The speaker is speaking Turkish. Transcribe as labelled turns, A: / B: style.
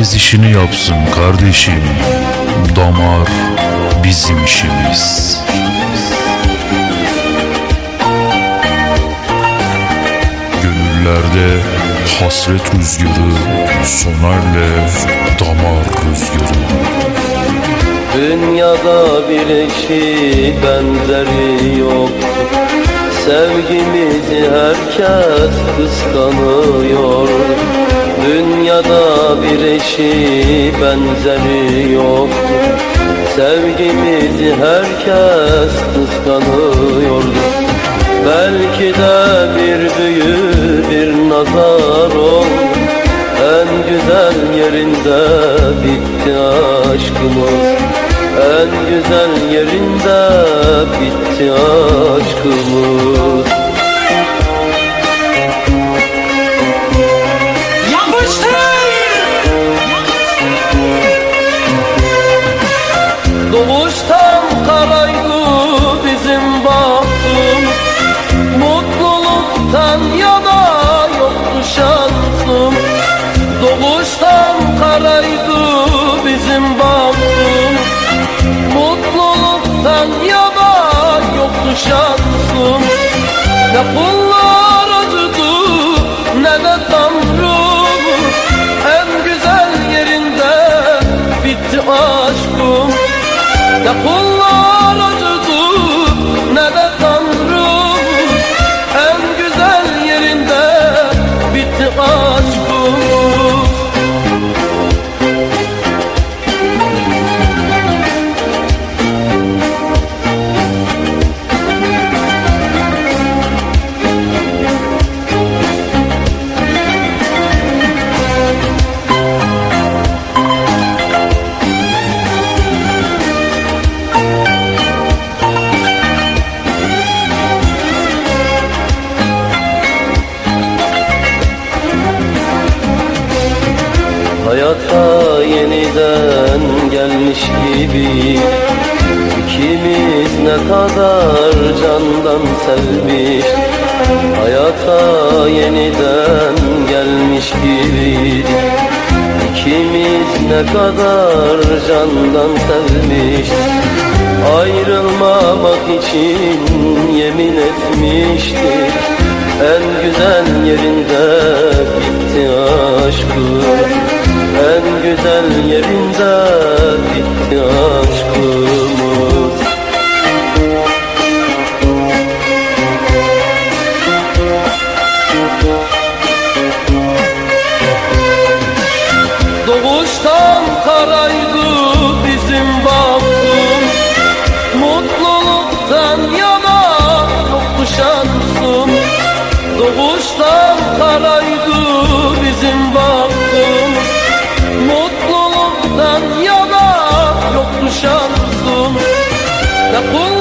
A: işini yapsın kardeşim. Damar bizim işimiz. Gönüllerde hasret rüzgarı Soner'le damar rüzgarı.
B: Dünyada bir eşi benzeri yok. Sevgimizi herkes kıskanıyor Dünyada bir eşi benzeri yok Sevgimizi herkes kıskanıyor Belki de bir büyü bir nazar ol En güzel yerinde bitti aşkımız. En güzel yerinde bitti aşkımız Doğuştan karaydı bizim bahtımız. Mutluluktan yana yoktu şansım Doğuştan karaydı bizim bahtımız. Mutluluktan yana yoktu şansım Ne kullar acıdı ne de tanrım? En güzel yerinde bitti aşkım Ne kullar acıdı gibi. İkimiz ne kadar candan sevmiş. Hayata yeniden gelmiş gibi. İkimiz ne kadar candan sevmiş. Ayrılmamak için yemin etmiştik En güzel yerinde bitti aşkım En güzel yerinde Doğuştan karaydı bizim bahtım Mutluluktan yana yoktu şansım. Doğuştan karaydı bizim Şansım Ne kullar